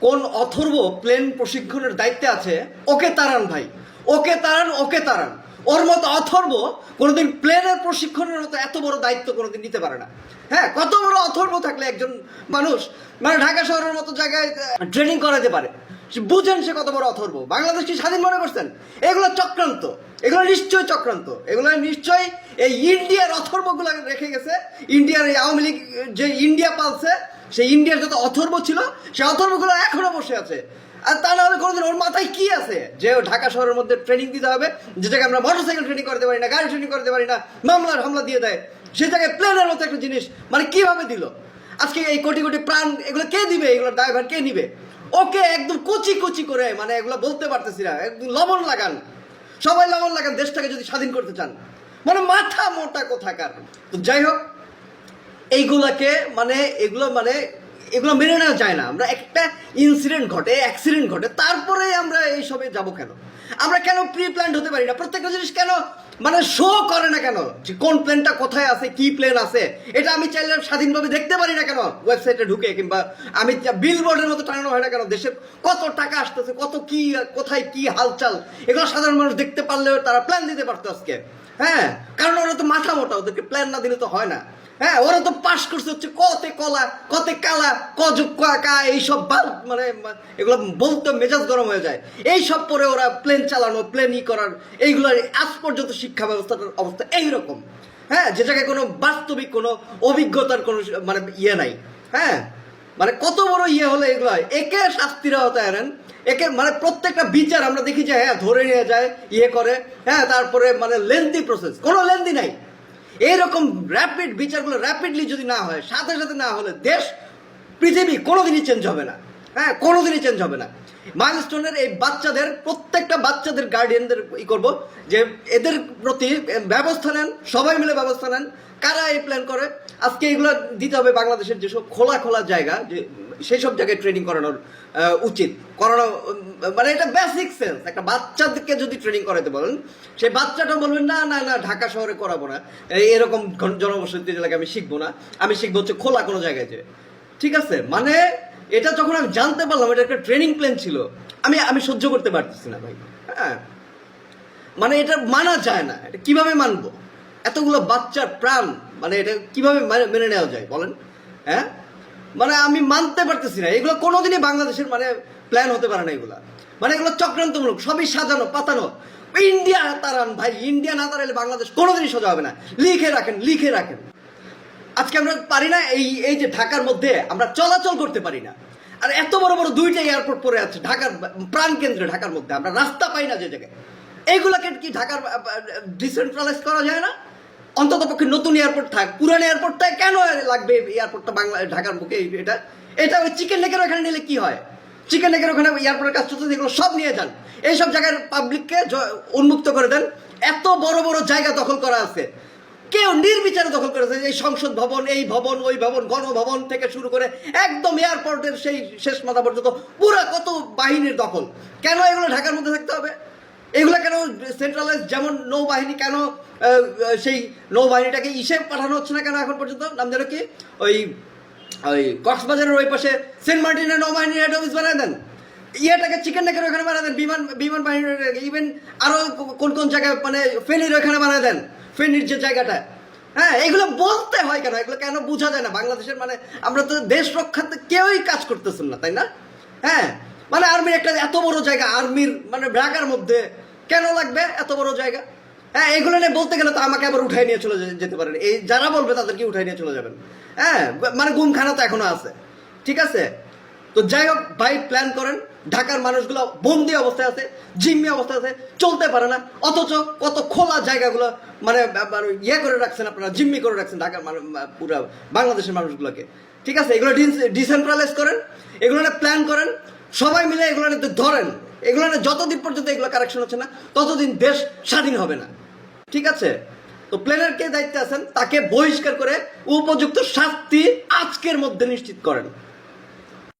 কোন অথর্ব প্লেন প্রশিক্ষণের দায়িত্বে আছে? ওকে তারান ভাই। ওকে তারান ওকে তারান। ওর মতো অথর্ব কোনোদিন প্লেনের প্রশিক্ষণের মতো এত বড় দায়িত্ব কোনোদিন নিতে পারে না। হ্যাঁ কত বড় অথর্ব থাকলে একজন মানুষ মানে ঢাকা শহরের মতো জায়গায় ট্রেনিং করাতে পারে। বুঝেন সে কত বড় অথর্ব। বাংলাদেশ কি স্বাধীন মনে করছেন? এগুলো চক্রান্ত। এগুলো নিশ্চয়ই চক্রান্ত। এগুলো নিশ্চয়ই এই ইন্ডিয়ার অথর্বগুলো রেখে গেছে। ইন্ডিয়ার এই আওয়ামী লীগ, যে ইন্ডিয়া পালছে, সেই ইন্ডিয়ার যত অথর্ব ছিল, সেই অথর্বগুলো এখনও বসে আছে। আর তা না হলে কোনোদিন ওর মাথায় কি আছে? যে ঢাকা শহরের মধ্যে ট্রেনিং দিতে হবে যে জায়গায় আমরা মোটরসাইকেল ট্রেনিং করতে পারি না, গাড়ি ট্রেনিং করতে পারি না, মামলার হামলা দিয়ে দেয়। সেই জায়গায় প্লেনের মতো একটা জিনিস মানে কীভাবে দিল? আজকে এই কোটি কোটি প্রাণ, এগুলো কে দিবে? এগুলো ড্রাইভার কে নিবে? ওকে একদম কুচি কুচি করে মানে এগুলো বলতে পারতেছি না, একদম লবণ লাগান। সবাই লবণ লাগান, দেশটাকে যদি স্বাধীন করতে চান। মানে মাথা মোটা কোথাকার। তো যাই হোক, এইগুলাকে মানে এগুলো মানে এগুলো মেনে নেওয়া যায় না। আমরা একটা ইনসিডেন্ট ঘটে অ্যাক্সিডেন্ট ঘটে, তারপরে আমরা এইসবে যাব কেন? আমরা কেন প্রি প্ল্যান্ড হতে পারি না? প্রত্যেকটা জিনিস কেন মানে শো করে না কেন? যে কোন প্ল্যানটা কোথায় আছে, কি প্ল্যান আছে? এটা আমি চাইলে স্বাধীনভাবে দেখতে পারি না কেন? ওয়েবসাইটে ঢুকে কিংবা আমি বিল বোর্ডের মতো টানানো হয় না কেন? দেশের কত টাকা আসতেছে, কত কি, কোথায় কি হালচাল? এগুলো সাধারণ মানুষ দেখতে পারলেও তারা প্ল্যান দিতে পারতো আজকে। হ্যাঁ? কারণ ওরা তো মাথা মোটা, ওদেরকে প্ল্যান না দিলে তো হয় না। হ্যাঁ ওরা তো পাশ করছে হচ্ছে কতে কলা, কতে কালা কজুক কা এইসব বাল মানে এগুলো বলতে মেজাজ গরম হয়ে যায়। এই সব পরে ওরা প্লেন চালানো প্লেন ই করার এইগুলো আজ পর্যন্ত শিক্ষা ব্যবস্থাটার অবস্থা এইরকম। হ্যাঁ যে জায়গায় কোনো বাস্তবিক, কোনো অভিজ্ঞতার কোনো মানে ইয়ে নাই। হ্যাঁ মানে কত বড় ইয়ে হলে এগুলো একে শাস্তিরা হতে আনেন। একে মানে প্রত্যেকটা বিচার আমরা দেখি যে হ্যাঁ ধরে নিয়ে যায় ইয়ে করে। হ্যাঁ তারপরে মানে লেন্দি প্রসেস কোনো লেন্দি নাই। এইরকম র্যাপিড বিচারগুলো র্যাপিডলি যদি না হয়, সাথে সাথে না হলে দেশ, পৃথিবী কোনোদিনই চেঞ্জ হবে না। হ্যাঁ কোনোদিনই চেঞ্জ হবে না। মাইলস্টোনের এই বাচ্চাদের, প্রত্যেকটা বাচ্চাদের গার্ডিয়ানদের ই করব যে এদের প্রতি ব্যবস্থা নেন, সবাই মিলে ব্যবস্থা নেন। কারা এই প্ল্যান করে? আজকে এগুলো দিতে হবে বাংলাদেশের যেসব খোলা খোলা জায়গা, যে সেই সব জায়গায় ট্রেনিং করানোর উচিত। করানো মানে এটা বেসিক সেন্স একটা বাচ্চাদেরকে যদি ট্রেনিং করাতে বলেন সেই বাচ্চাটা বলবেন না না না, ঢাকা শহরে করাবো না। এরকম জনবসতি এলাকায় আমি শিখব না। আমি শিখব হচ্ছে খোলা কোনো জায়গায় যে ঠিক আছে? মানে এটা যখন আমি জানতে পারলাম, এটা একটা ট্রেনিং প্ল্যান ছিল। আমি আমি সহ্য করতে পারতেছি না ভাই। হ্যাঁ? মানে এটা মানা যায় না। এটা কীভাবে মানবো? এতগুলো বাচ্চার প্রাণ মানে এটা কীভাবে মেনে নেওয়া যায় বলেন? হ্যাঁ? মানে আমি মানতে পারতেছি না। এগুলো কোনোদিনই বাংলাদেশের মানে প্ল্যান হতে পারে না এগুলো। মানে এগুলো চক্রান্তমূলক, সবই সাজানো, পাতানো। ইন্ডিয়া তারান ভাই, ইন্ডিয়া না তারালে বাংলাদেশ কোনোদিনই সোজা হবে না। লিখে রাখেন লিখে রাখেন। আজকে আমরা পারি না এই এই যে ঢাকার মধ্যে আমরা চলাচল করতে পারি না। আর এত বড় বড় দুইটা এয়ারপোর্ট পড়ে আছে ঢাকার প্রাণ কেন্দ্রে, ঢাকার মধ্যে। আমরা রাস্তা পাই না যে জায়গায়। এইগুলাকে কি ঢাকার ডিসেন্ট্রালাইজ করা যায় না? অন্তত পক্ষে নতুন এয়ারপোর্ট থাক। পুরান এয়ারপোর্টটা কেন লাগবে এয়ারপোর্টটা বাংলা ঢাকার এই- এটা? এটা ওই চিকেন লেকের ওখানে নিলে কি হয়? চিকেন লেকের ওখানে এয়ারপোর্টের কাজ চলতে এগুলো সব নিয়ে যান। এইসব জায়গার পাবলিককে উন্মুক্ত করে দেন। এত বড় বড় জায়গা দখল করা আছে। কেউ নির্বিচারে দখল করেছে এই সংসদ ভবন, এই ভবন, ওই ভবন, গণভবন থেকে শুরু করে একদম এয়ারপোর্টের সেই শেষ মাথা পর্যন্ত পুরো কত বাহিনীর দখল। কেন এগুলো ঢাকার মধ্যে থাকতে হবে? এগুলো কেন সেন্ট্রালাইজ যেমন নৌবাহিনী কেন সেই নৌবাহিনীটাকে ইসে পাঠানো হচ্ছে না কেন এখন পর্যন্ত? নাম যেন কি? ওই ওই কক্সবাজারের ওই পাশে সেন্ট মার্টিনের নৌবাহিনীর হেড অফিস বানায় দেন। ইয়েটাকে চিকেন নেকের ওখানে বানায় দেন, বিমান বিমান বাহিনীর ইভেন আরও কোন কোন জায়গায় মানে ফেনীর ওখানে বানায় দেন, ফেনীর যে জায়গাটা। হ্যাঁ এগুলো বলতে হয় কেন? এগুলো কেন বোঝা যায় না? বাংলাদেশের মানে আমরা তো দেশ রক্ষাতে কেউই কাজ করতেছেন না, তাই না? হ্যাঁ মানে আর্মির একটা এত বড় জায়গা, আর্মির মানে ঢাকার মধ্যে কেন লাগবে? এত বড় জায়গা? হ্যাঁ এইগুলো নিয়ে বলতে গেলে তো আমাকে আবার উঠাই নিয়ে চলে যেতে পারেন। এই যারা বলবে তাদেরকে উঠাই নিয়ে চলে যাবেন। হ্যাঁ মানে গুমখানা তো এখনও আছে। ঠিক আছে? তো যাই হোক, ভাই প্ল্যান করেন। ঢাকার মানুষগুলো বন্দি অবস্থায় আছে, জিম্মি অবস্থায় আছে, চলতে পারে না। অথচ কত খোলা জায়গাগুলো মানে ইয়ে করে রাখছেন আপনারা, জিম্মি করে রাখছেন ঢাকার পুরো বাংলাদেশের মানুষগুলোকে। ঠিক আছে? এগুলো ডিসেন্ট্রালাইজ করেন। এগুলো প্ল্যান করেন। সবাই মিলে এগুলো ধরেন। এগুলো না যতদিন পর্যন্ত এগুলো কারেকশন হচ্ছে না, ততদিন দেশ স্বাধীন হবে না। ঠিক আছে? তো প্লেনের কে দায়িত্বে আছেন, তাকে বহিষ্কার করে উপযুক্ত শাস্তি আজকের মধ্যে নিশ্চিত করেন।